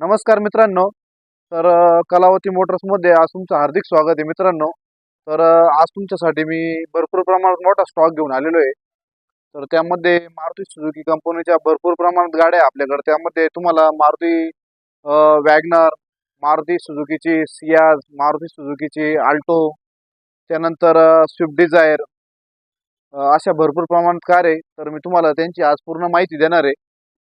नमस्कार मित्रांनो. तर कलावती मोटर्समध्ये आज तुमचं हार्दिक स्वागत आहे मित्रांनो. तर आज तुमच्यासाठी मी भरपूर प्रमाणात मोठा स्टॉक घेऊन आलेलो आहे. तर त्यामध्ये मारुती सुझुकी कंपनीच्या भरपूर प्रमाणात गाड्या आपल्याकडे. त्यामध्ये तुम्हाला मारुती वॅगनर मारुती सुझुकीची सियाज मारुती सुझुकीची आल्टो त्यानंतर स्विफ्ट डिझायर अशा भरपूर प्रमाणात कार आहे. तर मी तुम्हाला त्यांची आज पूर्ण माहिती देणार आहे.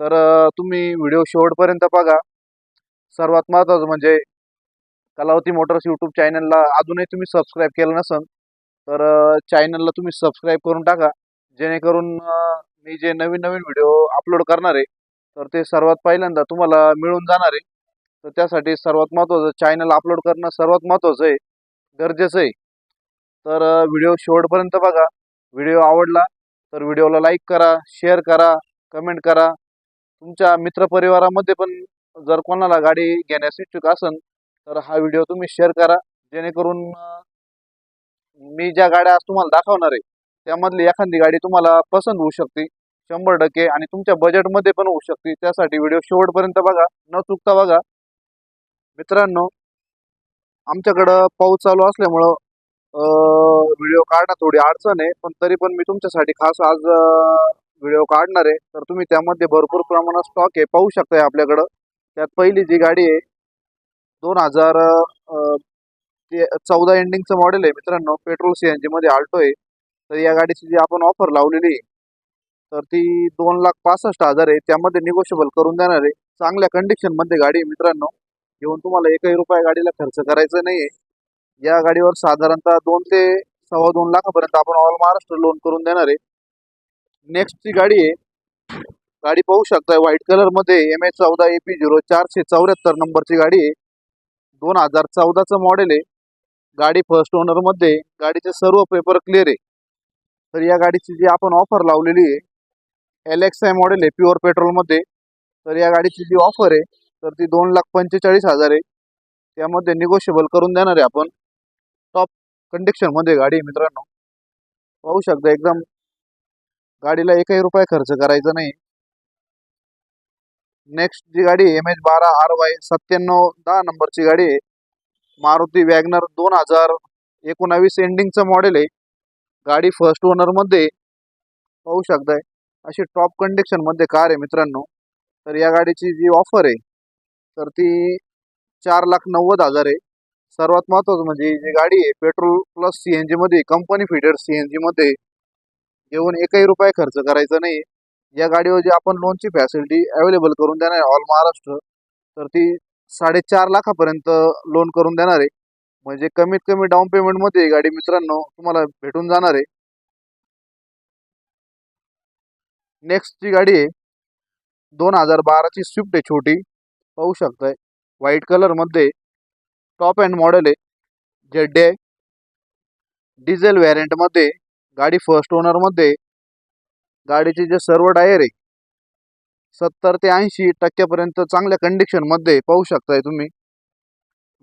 तर तुम्ही व्हिडिओ शेवटपर्यंत बघा. सर्वात महत्त्वाचं म्हणजे कलावती मोटर्स यूट्यूब चॅनलला अजूनही तुम्ही सबस्क्राईब केलं नसन तर चॅनलला तुम्ही सबस्क्राईब करून टाका. जेणेकरून मी जे नवीन नवीन व्हिडिओ अपलोड करणार आहे तर ते सर्वात पहिल्यांदा तुम्हाला मिळून जाणार आहे. तर त्यासाठी सर्वात महत्त्वाचं चॅनल अपलोड करणं सर्वात महत्त्वाचं आहे गरजेचं आहे. तर व्हिडिओ शेवटपर्यंत बघा. व्हिडिओ आवडला तर व्हिडिओला लाईक करा शेअर करा कमेंट करा. तुमच्या मित्रपरिवारामध्ये पण जर कोणाला गाडी घेण्यास इच्छुक असेल तर हा व्हिडिओ तुम्ही शेअर करा. जेणेकरून मी ज्या गाड्या आज तुम्हाला दाखवणार आहे त्यामधली एखादी गाडी तुम्हाला पसंत होऊ शकते शंभर टक्के आणि तुमच्या बजेटमध्ये पण होऊ शकते. त्यासाठी व्हिडिओ शेवटपर्यंत बघा न चुकता बघा. मित्रांनो आमच्याकडं पाऊस चालू असल्यामुळं व्हिडिओ काढणं थोडी अडचण आहे पण तरी पण मी तुमच्यासाठी खास आज व्हिडिओ काढणार आहे. तर तुम्ही त्यामध्ये भरपूर प्रमाणात स्टॉक आहे पाहू शकताय आपल्याकडं. त्यात पहिली जी गाडी आहे दोन हजार ते चौदा एंडिंगचं मॉडेल आहे मित्रांनो पेट्रोल सी एन जीमध्ये आल्टो आहे. तर या गाडीची जी आपण ऑफर लावलेली आहे तर ती दोन लाख पासष्ट हजार आहे. त्यामध्ये निगोशिएबल करून देणार आहे. चांगल्या कंडिशनमध्ये गाडी आहे मित्रांनो. घेऊन तुम्हाला एकही रुपया गाडीला खर्च करायचा नाही आहे या गाडीवर साधारणतः दोन ते सव्वा दोन लाखापर्यंत आपण ऑल महाराष्ट्र लोन करून देणार आहे. नेक्स्ट जी गाडी आहे गाडी पाहू शकताय. व्हाईट कलरमध्ये एम एच चौदा ए पी झिरो चारशे चौऱ्याहत्तर नंबरची गाडी आहे. दोन हजार चौदाचं मॉडेल आहे. गाडी फर्स्ट ओनरमध्ये गाडीचे सर्व पेपर क्लिअर आहे. तर या गाडीची जी आपण ऑफर लावलेली आहे एल एक्स आय मॉडेल आहे प्युअर पेट्रोलमध्ये. तर या गाडीची जी ऑफर आहे तर ती दोन लाख पंचेचाळीस हजार आहे. त्यामध्ये निगोशिएबल करून देणार आहे आपण. टॉप कंडिशनमध्ये गाडी आहे मित्रांनो. पाहू शकता एकदम गाडीला एकही रुपये खर्च करायचा नाही. नेक्स्ट जी गाडी एम एच बारा आर वाय सत्त्याण्णव दहा नंबरची गाडी आहे. मारुती वॅगनर दोन हजार एकोणावीस एंडिंगचं मॉडेल आहे. गाडी फर्स्ट ओनरमध्ये पाहू शकताय. अशी टॉप कंडिशनमध्ये कार आहे मित्रांनो. तर या गाडीची जी ऑफर आहे तर ती चार लाख नव्वद हजार आहे. सर्वात महत्त्वाचं म्हणजे जी गाडी आहे पेट्रोल प्लस सी एन जीमध्ये कंपनी फिटेड सी एन जीमध्ये घेऊन एकही रुपये खर्च करायचा नाही या गाडीवर जी आपण लोनची फॅसिलिटी अवेलेबल करून देणार आहे ऑल महाराष्ट्र तर ती साडेचार लाखापर्यंत लोन करून देणार आहे. म्हणजे कमीत कमी डाऊन पेमेंटमध्ये गाडी मित्रांनो तुम्हाला भेटून जाणार आहे. नेक्स्ट जी गाडी आहे दोन हजार बाराची स्विफ्ट आहे छोटी. पाहू शकताय व्हाईट कलरमध्ये टॉप अँड मॉडेल आहे जेड्डे आहे डिझेल व्हॅरियंटमध्ये गाडी फर्स्ट ओनरमध्ये गाडीचे जे सर्व टायर आहे सत्तर ते ऐंशी टक्क्यापर्यंत चांगल्या कंडिशनमध्ये पाहू शकताय तुम्ही.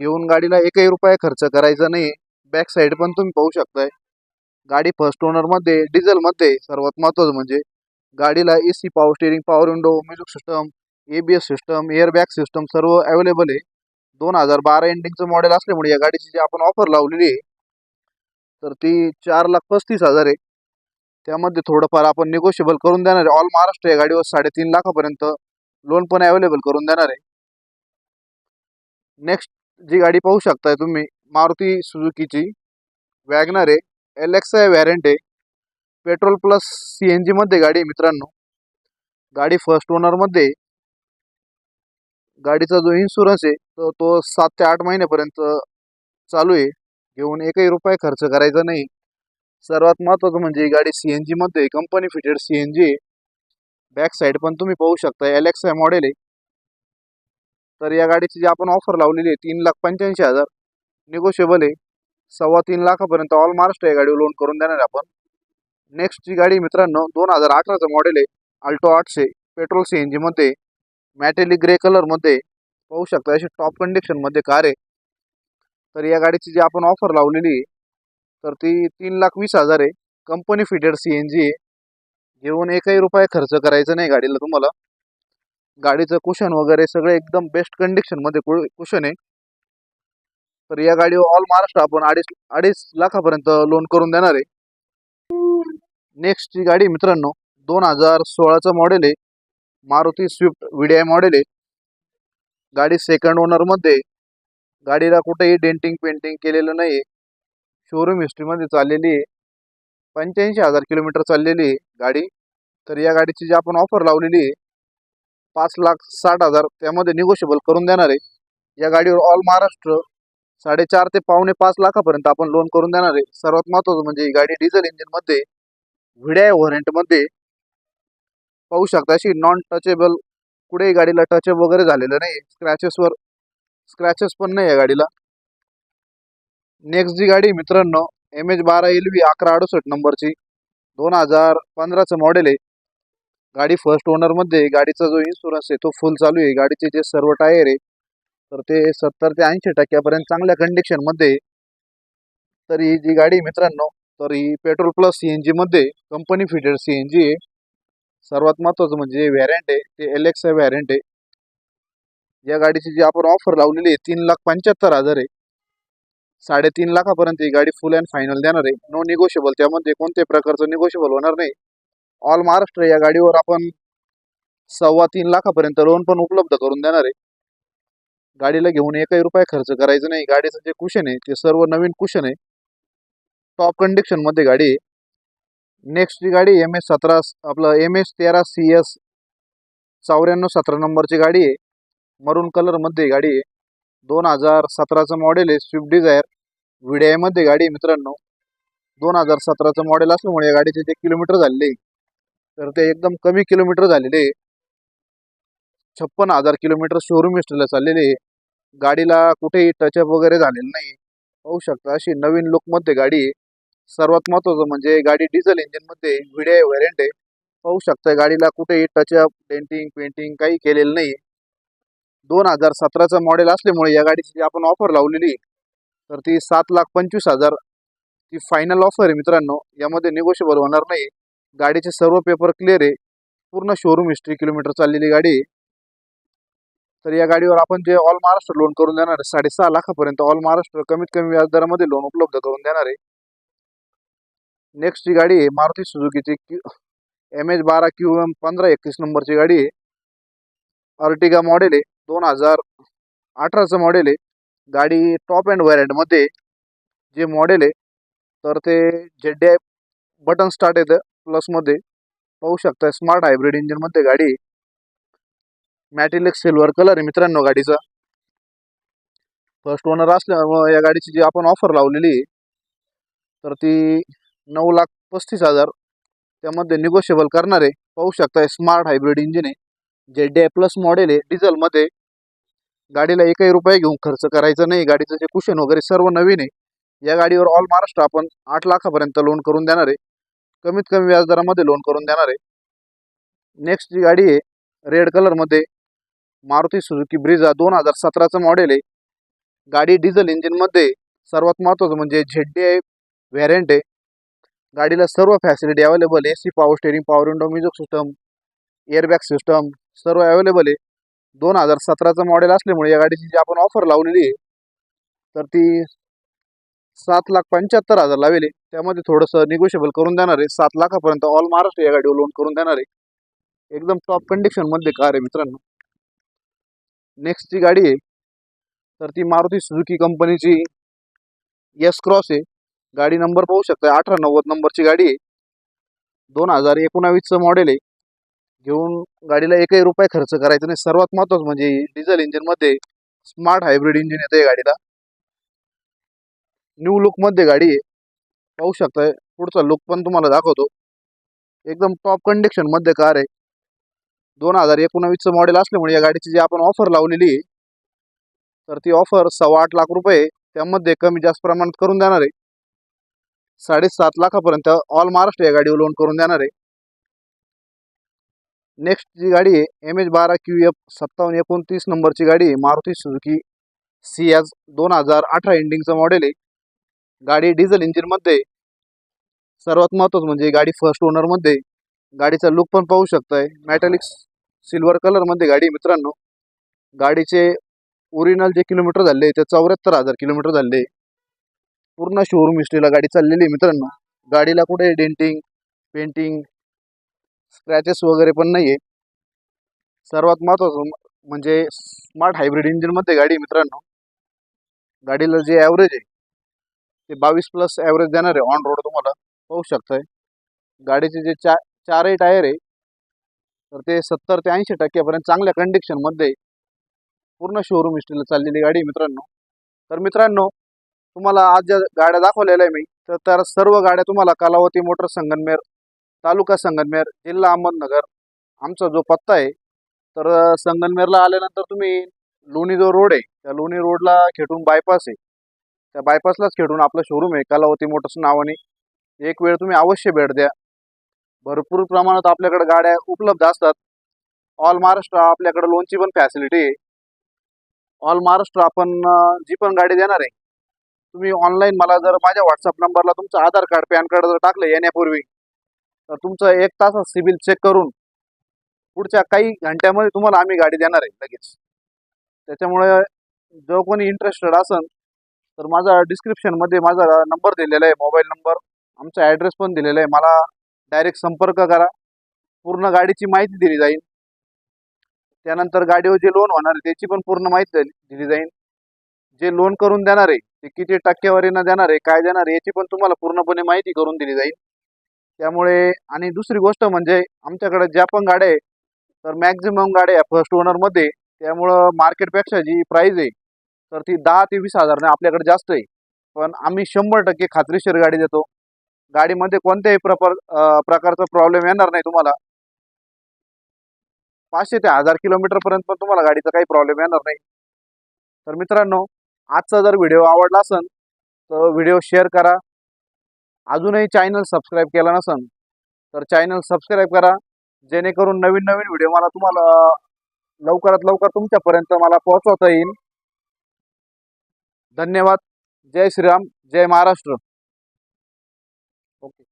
घेऊन गाडीला एकही रुपया खर्च करायचा नाही बॅक साईड पण तुम्ही पाहू शकताय. गाडी फर्स्ट ओनरमध्ये डिझेलमध्ये सर्वात महत्त्वाचं म्हणजे गाडीला A C power steering power window music system A B S system airbag system सर्व अवेलेबल आहे. दोन हजार बारा एंडिंगचं मॉडेल असल्यामुळे या गाडीची जी आपण ऑफर लावलेली आहे तर ती चार लाख पस्तीस हजार आहे. त्यामध्ये थोडंफार आपण निगोशिएबल करून देणार आहे. ऑल महाराष्ट्र या गाडीवर साडेतीन लाखापर्यंत लोन पण अवेलेबल करून देणार आहे. नेक्स्ट जी गाडी पाहू शकताय तुम्ही मारुती सुझुकीची वॅगनर आहे. एल एक्स आय आहे पेट्रोल प्लस सी एन जीमध्ये गाडी आहे मित्रांनो. गाडी फर्स्ट ओनरमध्ये गाडीचा जो इन्शुरन्स आहे तो तो सात ते आठ महिन्यापर्यंत चालू आहे. घेऊन एकही रुपये खर्च करायचा नाही. सर्वात महत्त्वाचं म्हणजे ही गाडी सी एन जीमध्ये company fitted C N G आहे. बॅक साईड पण तुम्ही पाहू शकता एल मॉडेल आहे. तर या गाडीची जी आपण ऑफर लावलेली आहे तीन लाख पंच्याऐंशी हजार. निगोशिएबल आहे. सव्वा तीन लाखापर्यंत ऑल महाराष्ट्र या गाडीवर लोन करून देणार आहे आपण. नेक्स्ट जी गाडी मित्रांनो दोन हजार अठराचं मॉडेल आहे. अल्टो आठशे पेट्रोल सी एन जीमध्ये मॅटेलिक ग्रे कलरमध्ये पाहू शकता अशी टॉप कंडिशनमध्ये कार आहे. तर या गाडीची जी आपण ऑफर लावलेली आहे तर ती तीन लाख वीस हजार आहे. Company fitted C N G आहे. घेऊन एकही रुपये खर्च करायचा नाही गाडीला तुम्हाला. गाडीचं कुशन वगैरे सगळे एकदम बेस्ट कंडिशनमध्ये कुशन आहे. तर या गाडीवर ऑल महाराष्ट्र आपण अडीच अडीच लाखापर्यंत लोन करून देणार आहे. नेक्स्टची गाडी मित्रांनो दोन हजार सोळाचं मॉडेल आहे. Maruti Swift V D I model आहे. गाडी सेकंड ओनरमध्ये गाडीला कुठेही डेंटिंग पेंटिंग केलेलं नाही आहे शोरूम हिस्ट्रीमध्ये चाललेली आहे. पंच्याऐंशी हजार किलोमीटर चाललेली आहे गाडी. तर या गाडीची जी आपण ऑफर लावलेली आहे पाच लाख साठ हजार त्यामध्ये निगोशिएबल करून देणार आहे. या गाडीवर ऑल महाराष्ट्र साडेचार ते पावणे पाच लाखापर्यंत आपण लोन करून देणार आहे. सर्वात महत्त्वाचं म्हणजे ही गाडी डिझेल इंजिनमध्ये व्हिडाय व्हरेंटमध्ये पाहू शकता. अशी नॉन टचेबल कुठेही गाडीला टचअप वगैरे झालेलं नाही. स्क्रॅचेसवर स्क्रॅचेस पण नाही या गाडीला. नेक्स्ट जी गाडी मित्रांनो एम एच बारा एल व्ही अकरा अडुसष्ट नंबरची. दोन हजार पंधराचं मॉडेल आहे. गाडी फर्स्ट ओनरमध्ये गाडीचा जो इन्शुरन्स आहे तो फुल चालू आहे. गाडीचे जे सर्व टायर आहे तर ते सत्तर ते ऐंशी टक्क्यापर्यंत चांगल्या कंडिशनमध्ये तरी तर ही जी गाडी मित्रांनो तर ही पेट्रोल प्लस सी एन जीमध्ये company fitted C N G आहे. सर्वात महत्त्वाचं म्हणजे व्हॅरियंट आहे ते एल एक्स व्हॅरियंट आहे. या गाडीची जी आपण ऑफर लावलेली आहे तीन लाख पंच्याहत्तर हजार आहे. साडेतीन लाखापर्यंत ही गाडी फुल अँड फायनल देणार आहे. नो निगोशिएबल त्यामध्ये कोणत्याही प्रकारचं निगोशिएबल होणार नाही. ऑल महाराष्ट्र या गाडीवर आपण सव्वा तीन लाखापर्यंत लोन पण उपलब्ध करून देणार आहे. गाडीला घेऊन एकही रुपये खर्च करायचं नाही. गाडीचं जे कुशन आहे ते सर्व नवीन कुशन आहे. टॉप कंडिशनमध्ये गाडी आहे. नेक्स्ट जी गाडी एम एस सतरा आपलं एम एस तेरा सी एस चौऱ्याण्णव सतरा नंबरची गाडी आहे. मरून कलरमध्ये गाडी आहे. दोन हजार सतराचं मॉडेल आहे स्विफ्ट डिझायर व्हिडिआयमध्ये गाडी आहे मित्रांनो. दोन हजार सतराचं मॉडेल असल्यामुळे या गाडीचे जे किलोमीटर झालेले तर ते एकदम कमी किलोमीटर झालेले छप्पन हजार किलोमीटर शोरूम हिस्ट्रीला चाललेले गाडीला कुठेही टचअप वगैरे झालेलं नाही. पाहू शकता अशी नवीन लुकमध्ये गाडी आहे. सर्वात महत्त्वाचं म्हणजे गाडी डिझेल इंजिनमध्ये व्हिडीआय व्हेरियंट आहे पाहू शकता गाडीला कुठेही टचअप डेंटिंग पेंटिंग काही केलेलं नाही दोन हजार सतराचं मॉडेल असल्यामुळे या गाडीची जी आपण ऑफर लावलेली आहे, तर ती सात लाख पंचवीस हजार ती फायनल ऑफर आहे मित्रांनो. यामध्ये निगोशिएबल होणार नाही. गाडीचे सर्व पेपर क्लिअर आहे. पूर्ण शोरूम हिस्ट्री किलोमीटर चाललेली गाडी आहे. तर या गाडीवर आपण जे ऑल महाराष्ट्र लोन करून देणार आहे साडेसहा लाखापर्यंत ऑल महाराष्ट्र कमीत कमी व्याजदरामध्ये लोन उपलब्ध करून देणार आहे. नेक्स्ट जी गाडी आहे मारुती सुझुकीची क्यू एम एच बारा क्यू एम पंधरा एकतीस नंबरची गाडी आहे. अर्टिगा मॉडेल आहे दोन हजार अठराचं मॉडेल आहे. गाडी टॉप अँड व्हॅरियंटमध्ये जे मॉडेल आहे तर ते जेड आय बटन स्टार्ट येतं प्लसमध्ये पाहू शकता स्मार्ट हायब्रिड इंजिनमध्ये गाडी आहे. सिल्वर कलर आहे मित्रांनो गाडीचा. फर्स्ट ओनर असल्यामुळे या गाडीची जी आपण ऑफर लावलेली आहे तर ती नऊ लाख पस्तीस हजार त्यामध्ये निगोशिएबल करणार आहे. पाहू शकता स्मार्ट हायब्रिड इंजिन आहे. जे डी आय प्लस मॉडेल आहे डिझेलमध्ये गाडीला एकही रुपये घेऊन खर्च करायचा नाही. गाडीचं जे कुशन वगैरे सर्व नवीन आहे. या गाडीवर ऑल महाराष्ट्र आपण आठ लाखापर्यंत लोन करून देणार आहे. कमीत कमी व्याजदरामध्ये लोन करून देणार आहे. नेक्स्ट जी गाडी आहे रेड कलरमध्ये मारुती सुझुकी ब्रिझा दोन हजार सतराचं मॉडेल आहे. गाडी डिझेल इंजिनमध्ये सर्वात महत्त्वाचं म्हणजे झेड डी आहे व्हॅरियंट आहे. गाडीला सर्व facility available A C power steering power window music system airbag system सर्व अवेलेबल आहे. दोन हजार सतराचं मॉडेल असल्यामुळे या गाडीची जी आपण ऑफर लावलेली आहे तर ती सात लाख पंच्याहत्तर हजार लावेल. त्यामध्ये थोडंसं निगोशिएबल करून देणार आहे. सात लाखापर्यंत ऑल महाराष्ट्र या गाडीवर लोन करून देणार आहे. एकदम टॉप कंडिशनमध्ये कार आहे मित्रांनो. नेक्स्ट जी गाडी आहे तर ती मारुती सुझुकी कंपनीची यस क्रॉस आहे. गाडी नंबर पाहू शकता अठरा नव्वद नंबरची गाडी आहे. दोन हजार एकोणावीसचं मॉडेल आहे. घेऊन गाडीला एकही रुपये खर्च करायचा नाही. सर्वात महत्त्वाचं म्हणजे डिझेल इंजिनमध्ये स्मार्ट हायब्रिड इंजिन येतं या गाडीला. न्यू लुकमध्ये गाडी आहे. पाहू शकताय. पुढचा लुक पण तुम्हाला दाखवतो. एकदम टॉप कंडिशनमध्ये कार आहे. दोन हजार एकोणावीसचं मॉडेल असल्यामुळे या गाडीची जी आपण ऑफर लावलेली आहे तर ती ऑफर सव्वा आठ लाख रुपये त्यामध्ये कमी जास्त प्रमाणात करून देणार आहे. साडेसात लाखापर्यंत ऑल महाराष्ट्र या गाडीवर लोन करून देणार आहे. नेक्स्ट जी गाडी आहे एम एच बारा क्यू एफ सत्तावन्न एकोणतीस नंबरची गाडी आहे मारुती सुझुकी एस दोन हजार अठरा एंडिंगचं मॉडेल आहे. गाडी डिझेल इंजिनमध्ये सर्वात महत्त्वाचं म्हणजे गाडी फर्स्ट ओनरमध्ये गाडीचा लुक पण पाहू शकताय. मॅटॅलिक सिल्वर कलरमध्ये गाडी आहे मित्रांनो. गाडीचे ओरिजिनल जे किलोमीटर झाले ते चौऱ्याहत्तर हजार किलोमीटर झाले. पूर्ण शोरूम हिस्ट्रीला गाडी चाललेली आहे मित्रांनो. गाडीला कुठे डेंटिंग पेंटिंग स्क्रॅचेस वगैरे पण नाही म्हणजे आहे सर्वात महत्त्वाचं म्हणजे स्मार्ट हायब्रिड इंजिनमध्ये गाडी मित्रांनो. गाडीला जे ॲव्हरेज आहे ते बावीस प्लस ॲव्हरेज देणार आहे ऑन रोड तुम्हाला पाहू शकताय. गाडीचे जे चा चारही टायर आहे तर ते सत्तर ते ऐंशी टक्क्यापर्यंत चांगल्या कंडिशनमध्ये पूर्ण शोरूम हिस्ट्रीला चाललेली गाडी आहे मित्रांनो. तर मित्रांनो तुम्हाला आज ज्या गाड्या दाखवलेल्या आहे मी तर त्या सर्व गाड्या तुम्हाला कलावती मोटर संगनमेर तालुका संगनमेर जिल्हा अहमदनगर आमचा जो पत्ता आहे तर संगनमेरला आल्यानंतर तुम्ही लोणी जो रोड आहे त्या लोणी रोडला खेटून बायपास आहे. त्या बायपासलाच खेटून आपलं शोरूम आहे कलावती मोटर्स नावाने एक वेळ तुम्ही अवश्य भेट द्या. भरपूर प्रमाणात आपल्याकडे गाड्या उपलब्ध असतात. ऑल महाराष्ट्र आपल्याकडे लोनची पण फॅसिलिटी आहे. ऑल महाराष्ट्र आपण जी पण गाडी देणार आहे तुम्ही ऑनलाईन मला जर माझ्या व्हॉट्सअप नंबरला तुमचं आधार कार्ड पॅन कार्ड जर टाकलं येण्यापूर्वी तुमचं एक तासात सिबिल चेक करून पुढच्या काही घंट्यामध्ये तुम्हाला आम्ही गाडी देणार आहे लगेच. त्याच्यामुळे जो कोणी इंटरेस्टेड असेल तर माझा डिस्क्रिप्शनमध्ये माझा नंबर दिलेला आहे मोबाईल नंबर आमचा ॲड्रेस पण दिलेला आहे. मला डायरेक्ट संपर्क करा. पूर्ण गाडीची माहिती दिली जाईल. त्यानंतर गाडीवर जे लोन होणार आहे त्याची पण पूर्ण माहिती दिली जाईल. जे लोन करून देणार आहे ते किती टक्केवारीनं देणार आहे काय देणार आहे याची पण तुम्हाला पूर्णपणे माहिती करून दिली जाईल. त्यामुळे आणि दुसरी गोष्ट म्हणजे आमच्याकडे ज्या पण गाड्या आहे तर मॅक्झिमम गाड्या फर्स्ट ओनरमध्ये त्यामुळं मार्केटपेक्षा जी प्राईज आहे तर ती दहा ते वीस हजारने आपल्याकडे जास्त आहे. पण आम्ही शंभर टक्के खात्रीशीर गाडी देतो. गाडीमध्ये कोणत्याही प्रकार प्रकारचा प्रॉब्लेम येणार नाही तुम्हाला. पाचशे ते हजार किलोमीटरपर्यंत पण तुम्हाला गाडीचा काही प्रॉब्लेम येणार नाही. तर मित्रांनो आजचा जर व्हिडिओ आवडला असेल तर व्हिडिओ शेअर करा. अजूनही चॅनल सबस्क्राईब केला नसेल तर चॅनल सबस्क्राईब करा. जेणेकरून नवीन नवीन व्हिडिओ मला तुम्हाला लवकरात लवकर तुमच्यापर्यंत मला पोहोचवता येईल. धन्यवाद. जय श्रीराम. जय महाराष्ट्र. ओके.